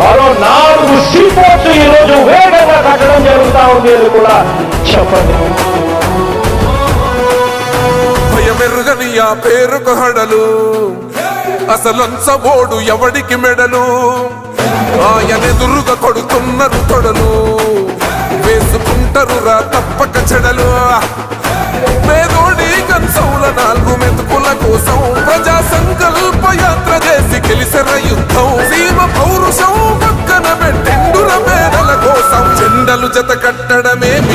మరో నాలుగు సీపోర్ట్స్ ఈ రోజు వేగంగా కట్టడం జరుగుతూ ఉంది అని కూడా చెప్పండి. భయమెరుగని ఆ పేరుకు హడలు. అసలంచబోడు ఎవడికి మెడలు? ఆయనెదురుగా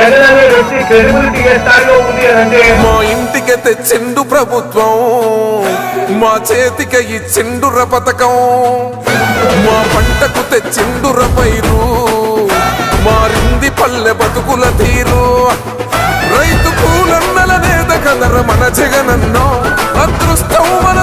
జగన్ అనే వ్యక్తి క్రెడిబిలిటీ ఏ స్థాయిలో ఉంది అని అంటే మా ఇంటికి తెచ్చిండు ప్రభుత్వం. మా చేతికి ఇచ్చిండుర పథకం. మా పంటకు తెచ్చిండుర పైరు. మారింది పల్లె బతుకుల తీరు. రైతు కూలన్నల నేత కదర మన జగనన్నో. అదృష్టం మన